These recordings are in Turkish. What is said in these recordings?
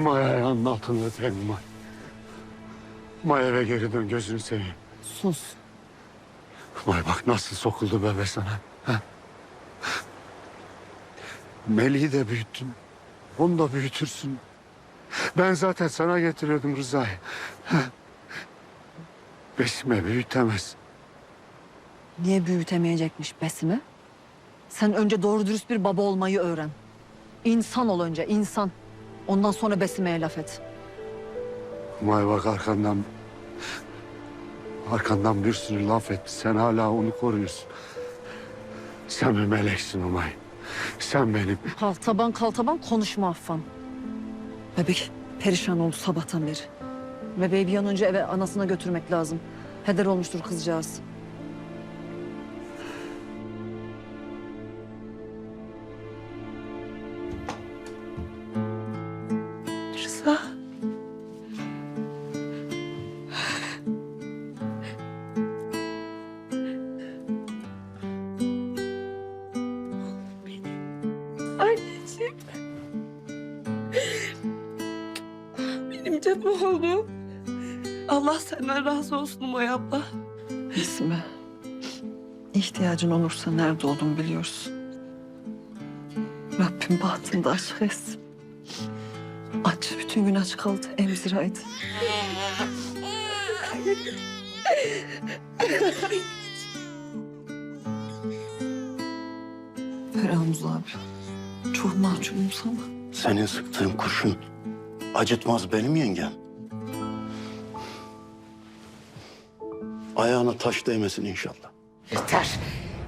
Maya ayağının altında öperim May. May eve geri dön gözünü seveyim. Sus. May bak nasıl sokuldu bebe sana. Ha? Melih'i de büyüttün. Onu da büyütürsün. Ben zaten sana getiriyordum Rıza'yı. Besime büyütemez. Niye büyütemeyecekmiş Besim'i? Sen önce doğru dürüst bir baba olmayı öğren. İnsan ol önce, insan. Ondan sonra Besime'ye laf et. May bak arkandan... Arkandan bir sürü laf etti. Sen hala onu koruyorsun. Sen bir meleksin Umay. Sen benim. Kaltaban kaltaban konuşma Affan. Bebek perişan oldu sabahtan beri. Bebeği bir an önce eve anasına götürmek lazım. Heder olmuştur kızcağız. Rıza. Anneciğim. Benim canım oğlum. Allah senden razı olsun Umay abla. Besime. ihtiyacın olursa nerede olduğumu biliyorsun. Rabbim bahtında aşk etsin. Bütün gün aç kaldı, emziraydı. Ferhamuz abi, çok mahcubum sana. Senin sıktığın kurşun acıtmaz benim yengem. Ayağına taş değmesin inşallah. Yeter.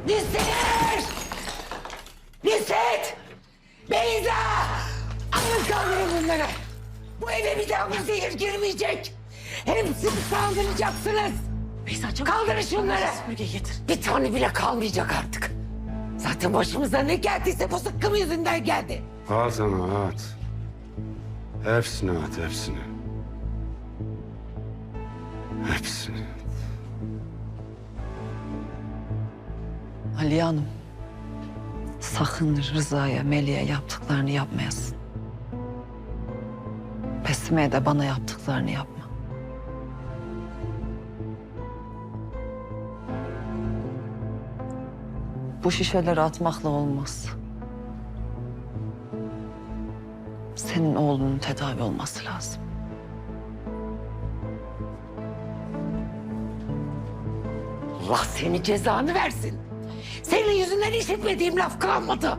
Nusret! Nusret! Beyza! Alın kaldırın bunları. Bu eve bir daha bu zehir girmeyecek. Hepsini saldıracaksınız. Beyza Kaldırın şunları. Bir tane bile kalmayacak artık. Zaten başımıza ne geldiyse bu sıkkım yüzünden geldi. At ana at. Hepsini at hepsini. Hepsini. Aliye Hanım, sakın Rıza'ya, Melih'e yaptıklarını yapmayasın. Besime'ye de bana yaptıklarını yapma. Bu şişeleri atmakla olmaz. Senin oğlunun tedavi olması lazım. Allah seni cezanı versin. Senin yüzünden işitmediğim laf kalmadı.